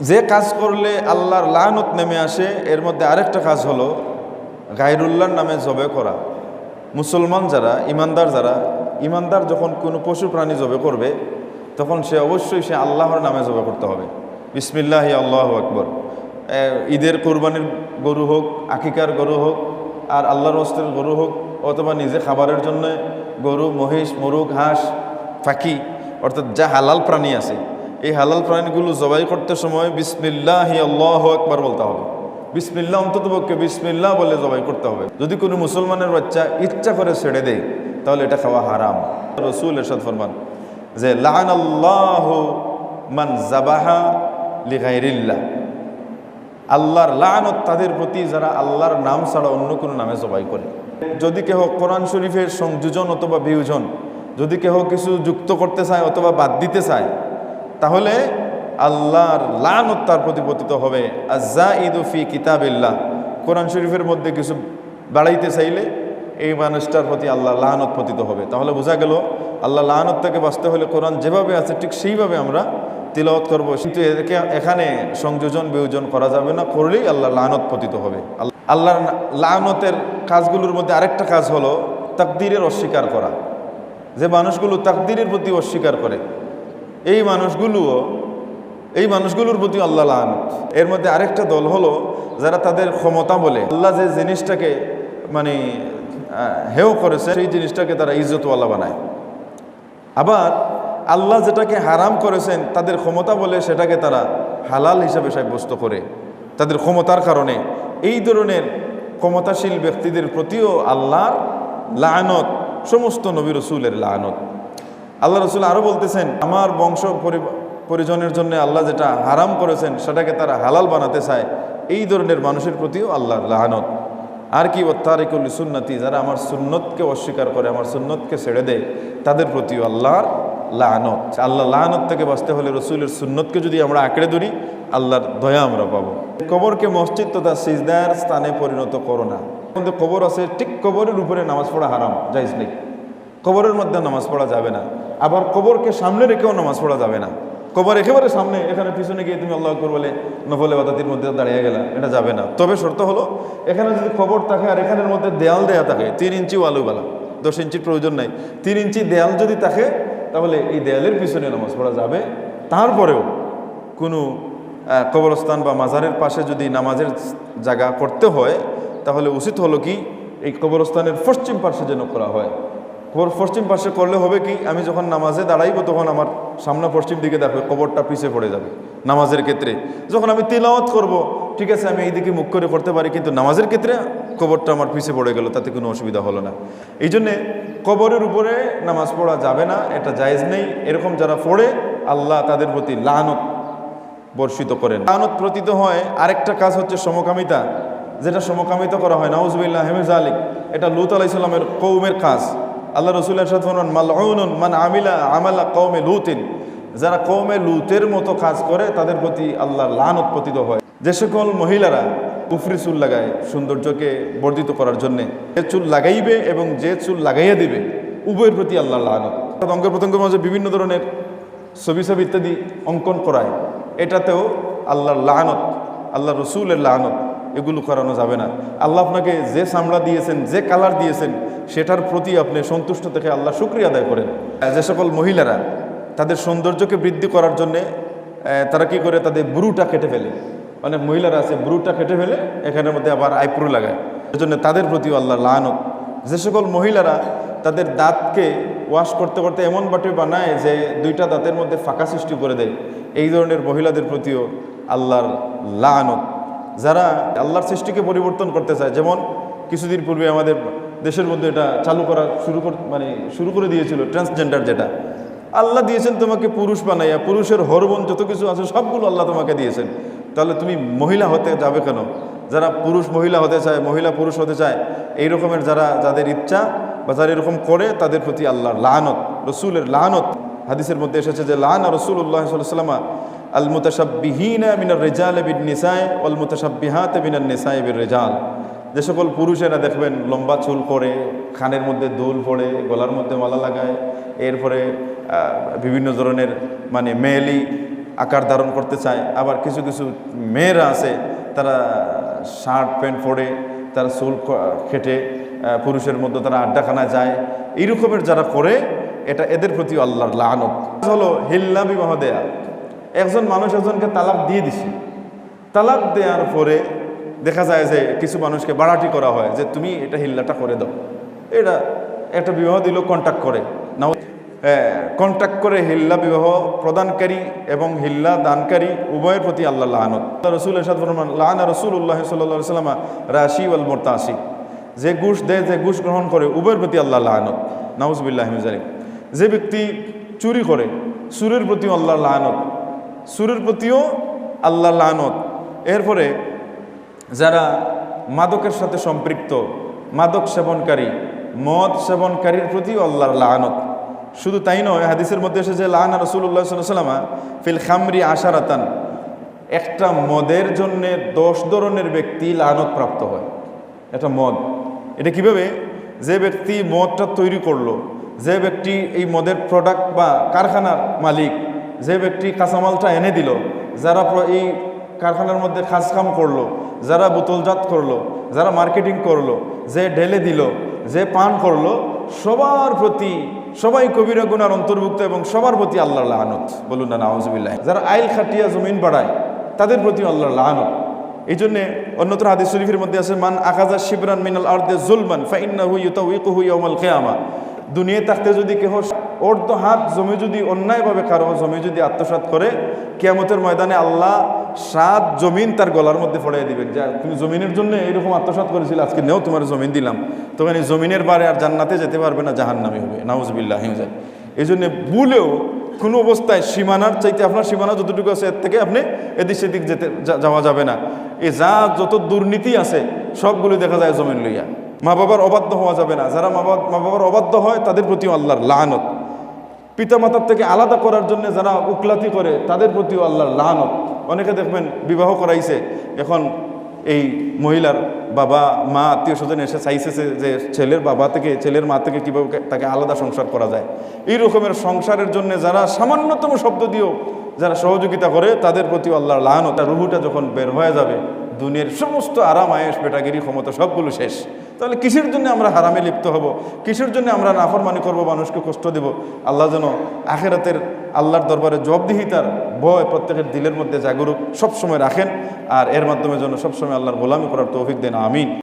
যে কাজ করলে আল্লাহর লানত নেমে আসে, এর মধ্যে আরেকটা কাজ হলো গায়রুল্লাহর নামে জবে করা। মুসলমান যারা, ইমানদার যারা, ইমানদার যখন কোনো পশু প্রাণী জবে করবে, তখন সে অবশ্যই সে আল্লাহর নামে জবে করতে হবে। বিসমিল্লাহি আল্লাহ আকবর। ঈদের কোরবানির গরু হোক, আকিকার গরু হোক, আর আল্লাহর অস্ত্রের গরু হোক, অথবা নিজে খাবারের জন্য গরু, মহিষ, মোরগ, হাঁস ফাঁকি অর্থাৎ যা হালাল প্রাণী আছে এই হালাল প্রাণীগুলো জবাই করতে সময় বিসমিল্লাহ আল্লাহ একবার বলতে হবে। বিসমিল্লাহ অন্তত পক্ষে বিসমিল্লাহ বলে জবাই করতে হবে। যদি কোনো মুসলমানের বাচ্চা ইচ্ছা করে ছেড়ে দেয়, তাহলে এটা খাওয়া হারাম। রসুল এরশাদ ফরমান যে লান আল্লাহ মান জাবাহা লিগাইরিল্লাহ। আল্লাহর লানত তাদের প্রতি যারা আল্লাহর নাম ছাড়া অন্য কোনো নামে জবাই করে। যদি কেহ কোরআন শরীফের সংযোজন অথবা বিয়োজন, যদি কেহ কিছু যুক্ত করতে চায় অথবা বাদ দিতে চায় তাহলে আল্লাহর লানত তার প্রতি পতিত হবে। আজা ইদুফি কিতাবিল্লাহ। কোরআন শরীফের মধ্যে কিছু বাড়াইতে চাইলে এই মানুষটার প্রতি আল্লাহ লানত পতিত হবে। তাহলে বোঝা গেল আল্লাহ লানত থেকে বাঁচতে হলে কোরআন যেভাবে আছে, ঠিক সেইভাবে আমরা তিলওয়াত করব। কিন্তু এদেরকে এখানে সংযোজন, বিয়োজন করা যাবে না, করলেই আল্লাহ লানত পতিত হবে। আল্লাহ- আল্লাহর লানতের কাজগুলোর মধ্যে আরেকটা কাজ হলো তাকদিরের অস্বীকার করা। যে মানুষগুলো তাকদিরের প্রতি অস্বীকার করে এই মানুষগুলোও, এই মানুষগুলোর প্রতি আল্লাহ লানত। এর মধ্যে আরেকটা দল হলো যারা তাদের ক্ষমতা বলে। আল্লাহ যে জিনিসটাকে মানে হেও করেছে, সেই জিনিসটাকে তারা ইজ্জতওয়ালা বানায়। আবার আল্লাহ যেটাকে হারাম করেছেন, তাদের ক্ষমতা বলে সেটাকে তারা হালাল হিসাবে সাব্যস্ত করে। তাদের ক্ষমতার কারণে এই ধরনের ক্ষমতাশীল ব্যক্তিদের প্রতিও আল্লাহর লানত, সমস্ত নবী রসুলের লানত। আল্লাহ রসুল আরও বলতেছেন, আমার বংশ পরি- পরিজনের জন্য আল্লাহ যেটা হারাম করেছেন, সেটাকে তারা হালাল বানাতে চায়। এই ধরনের মানুষের প্রতিও আল্লাহর লাহানত। আর কি তারিকুল সুন্নতি, যারা আমার সুন্নতকে অস্বীকার করে, আমার সুন্নতকে ছেড়ে দেয়, তাদের প্রতিও আল্লাহর লাহানত। আল্লাহ লাহানত থেকে বাঁচতে হলে রসুলের সুন্নতকে যদি আমরা আঁকড়ে ধরি, আল্লাহর দয়া আমরা পাবো। কবরকে মসজিদ তথা সিজদার স্থানে পরিণত করো না। কিন্তু কবর আছে, ঠিক কবরের উপরে নামাজ পড়া হারাম যাইজ নেই। কবরের মধ্যে নামাজ পড়া যাবে না। আবার কবরকে সামনে রেখেও নামাজ পড়া যাবে না। কবর একেবারে সামনে, এখানে পিছনে গিয়ে তুমি আল্লাহ আকবর বলে নফলে বাদাতির মধ্যে দাঁড়িয়ে গেলা, এটা যাবে না। তবে শর্ত হলো, এখানে যদি কবর থাকে আর এখানের মধ্যে দেয়াল দেয়া থাকে, তিন ইঞ্চি আলুবালা দশ ইঞ্চির প্রয়োজন নাই। তিন ইঞ্চি দেয়াল যদি থাকে, তাহলে এই দেয়ালের পিছনে নামাজ পড়া যাবে। তারপরেও কোনো কবরস্থান বা মাজারের পাশে যদি নামাজের জায়গা করতে হয়, তাহলে উচিত হলো কি, এই কবরস্থানের পশ্চিম পার্শ্বে যেন করা হয়। কবর পশ্চিম পাশে করলে হবে কি, আমি যখন নামাজে দাঁড়াইব তখন আমার সামনে পশ্চিম দিকে দেখবে কবরটা পিছিয়ে পড়ে যাবে নামাজের ক্ষেত্রে। যখন আমি তিলাওয়াত করব, ঠিক আছে, আমি এইদিকে মুখ করে করতে পারি, কিন্তু নামাজের ক্ষেত্রে কবরটা আমার পিছিয়ে পড়ে গেল, তাতে কোনো অসুবিধা হলো না। এই জন্যে কবরের উপরে নামাজ পড়া যাবে না, এটা জায়েজ নেই। এরকম যারা পড়ে, আল্লাহ তাদের প্রতি লানত বর্ষিত করেন। লানত প্রতীত হয় আরেকটা কাজ হচ্ছে সমকামিতা, যেটা সমকামিতা করা হয়, নাউজবিল্লাহ হেমেজ আলিক এটা লুত আলাইসাল্লামের কৌমের কাজ। আল্লাহ রসুল মালউন মান আমিলা আমালা কৌমে লুতিন। যারা কৌমে লুতের মতো কাজ করে, তাদের প্রতি আল্লাহর লানত পতিত হয়। যে সকল মহিলারা কুফরি চুল লাগায়, সৌন্দর্যকে বর্ধিত করার জন্যে যে চুল লাগাইবে এবং যে চুল লাগাইয়া দিবে, উভয়ের প্রতি আল্লাহর লানত। অঙ্গ প্রত্যঙ্গের মাঝে বিভিন্ন ধরনের ছবি ছবি ইত্যাদি অঙ্কন করায়, এটাতেও আল্লাহর লানত আল্লাহ রসুলের লানত। এগুলো করানো যাবে না। আল্লাহ আপনাকে যে চামড়া দিয়েছেন, যে কালার দিয়েছেন, সেটার প্রতি আপনি সন্তুষ্ট থেকে আল্লাহ শুক্রিয়া আদায় করেন। যে সকল মহিলারা তাদের সৌন্দর্যকে বৃদ্ধি করার জন্যে তারা কি করে তাদের ব্রুটা কেটে ফেলে। অনেক মহিলারা আছে, ব্রুটা কেটে ফেলে, এখানের মধ্যে আবার আইপ্রু লাগায়। এজন্য তাদের প্রতিও আল্লাহ লানত। যে সকল মহিলারা তাদের দাঁতকে ওয়াশ করতে করতে এমন বাটি বানায় যে দুইটা দাঁতের মধ্যে ফাঁকা সৃষ্টি করে দেয়, এই ধরনের মহিলাদের প্রতিও আল্লাহর লানত। যারা আল্লাহর সৃষ্টিকে পরিবর্তন করতে চায়, যেমন কিছুদিন পূর্বে আমাদের দেশের মধ্যে এটা চালু করা শুরু মানে শুরু করে দিয়েছিল ট্রান্সজেন্ডার যেটা। আল্লাহ দিয়েছেন তোমাকে পুরুষ বানাইয়া, পুরুষের হরমোন যত কিছু আছে সবগুলো আল্লাহ তোমাকে দিয়েছেন। তাহলে তুমি মহিলা হতে যাবে কেন? যারা পুরুষ মহিলা হতে চায়, মহিলা পুরুষ হতে চায়, এই রকমের যারা, যাদের ইচ্ছা বা যারা এরকম করে, তাদের প্রতি আল্লাহর লানত, রসুলের লানত। হাদিসের মধ্যে এসেছে যে, লান রসুল্লাহ সাল্লামা রেজাল রেজাল যে সকল পুরুষেরা দেখবেন লম্বা চুল করে খানের মধ্যে দুল পড়ে গলার মধ্যে মালা লাগায়, এরপরে বিভিন্ন ধরনের মানে মেয়েলি আকার ধারণ করতে চায়। আবার কিছু কিছু মেয়েরা আছে, তারা শার্ট, প্যান্ট পরে, তারা চুল খেটে পুরুষের মধ্যে তারা আড্ডাখানা যায়। এই রকমের যারা করে, এটা এদের প্রতি আল্লাহর লানত। হলো হিল্লা বিবাহ একজন মানুষ একজনকে তালাক দিয়ে দিছে। তালাক দেওয়ার পরে দেখা যায় যে কিছু মানুষকে বাড়াটি করা হয় যে, তুমি এটা হিল্লাটা করে দাও। এটা একটা বিবাহ দিল কন্ট্যাক্ট করে। না কন্ট্যাক্ট করে হিল্লা বিবাহ প্রদানকারী এবং হিল্লা দানকারী উভয়ের প্রতি আল্লাহ লাহানত। রসুল এরশাদ ফরমান, লাহানা রসুল্লাহ সাল্লাহ সাল্লামা রাশি ওয়াল মোরতাসি। যে ঘুষ দেয়, যে ঘুষ গ্রহণ করে, উভয়ের প্রতি আল্লাহ লাহানত। নাউজবিল্লাহ জালিম যে ব্যক্তি চুরি করে, সুরের প্রতিও আল্লাহ লাহানত। সুরের প্রতিও আল্লাহ লানত। এরপরে যারা মাদকের সাথে সম্পৃক্ত, মাদক সেবনকারী, মদ সেবনকারীর প্রতিও আল্লাহর লানত। শুধু তাই নয়, হাদিসের মধ্যে এসেছে লাহানা রসুল্লাহ সাল্লামা ফিল খামরি আশারাতান। একটা মদের জন্যে দশ ধরনের ব্যক্তি লানত প্রাপ্ত হয়। এটা মদ। এটা কীভাবে? যে ব্যক্তি মদটা তৈরি করল, যে ব্যক্তি এই মদের প্রোডাক্ট বা কারখানার মালিক যে ব্যক্তি কাঁচামালটা এনে দিল, যারা এই কারখানার মধ্যে খাসকাম করল, যারা বোতলজাত করল, যারা মার্কেটিং করল, যে ঢেলে দিল, যে পান করল, সবার প্রতি, সবাই কবিরা গুনার অন্তর্ভুক্ত এবং সবার প্রতি আল্লাহর লাহানত। বলুন না, নাউজবিল্লাহ। যারা আইল খাটিয়া জমিন বাড়ায়, তাদের প্রতি আল্লাহর লাহানত। এই জন্যে অন্যত্র হাদিস শরীফের মধ্যে আছে, মান আকাজা শিবরান মিনাল আর্দে জুলমান ফাইন্না হুই ইউতা ফাইন্নাহু ইউতাউইকুহু অমল কিয়ামা। দুনিয়া থাকতে যদি কেহ অর্ধ হাত জমি যদি অন্যায়ভাবে কারও জমি যদি আত্মসাৎ করে, কেয়ামতের ময়দানে আল্লাহ সাত জমিন তার গলার মধ্যে ফড়াই দিবেন। যা, তুমি জমিনের জন্য এরকম আত্মসাৎ করেছিলে, আজকে নেও তোমার জমিন দিলাম। তখন এই জমিনের বারে আর জান্নাতে যেতে পারবে না, জাহান্নামি হবে। নাউজবিল্লাহ হিমজান এই জন্যে ভুলেও কোনো অবস্থায় সীমানার চাইতে আপনার সীমানা যতটুকু আছে, এর থেকে আপনি এদিক সেদিক যেতে যাওয়া যাবে না। এই যা, যত দুর্নীতি আছে, সবগুলো দেখা যায় জমিন লইয়া। মা বাবার অবাধ্য হওয়া যাবে না। যারা মা বাবা মা বাবার অবাধ্য হয়, তাদের প্রতিও আল্লাহর লানত। পিতামাতার থেকে আলাদা করার জন্য যারা উকলাতি করে, তাদের প্রতিও আল্লাহর লানত অনেকে দেখবেন বিবাহ করাইছে, এখন এই মহিলার বাবা, মা, আত্মীয় স্বজন এসে চাইছে যে ছেলের বাবা থেকে, ছেলের মা থেকে কীভাবে তাকে আলাদা সংসার করা যায়। এই রকমের সংসারের জন্য যারা সামান্যতম শব্দ দিয়েও যারা সহযোগিতা করে, তাদের প্রতি আল্লাহর লানত আর রুহুটা যখন বের হয়ে যাবে, দুনিয়ার সমস্ত আরাম আয়েস পেটাগিরি, ক্ষমতা সবগুলো শেষ। তাহলে কিসের জন্য আমরা হারামে লিপ্ত হব? কিসের জন্য আমরা নাফরমানি করব, মানুষকে কষ্ট দেব? আল্লাহ যেন আখেরাতের আল্লাহর দরবারে জবাবদিহিতার ভয় প্রত্যেকের দিলের মধ্যে জাগরুক, সবসময় রাখেন, আর এর মাধ্যমে যেন সবসময় আল্লাহর গোলামি করার তৌফিক দেন, আমিন।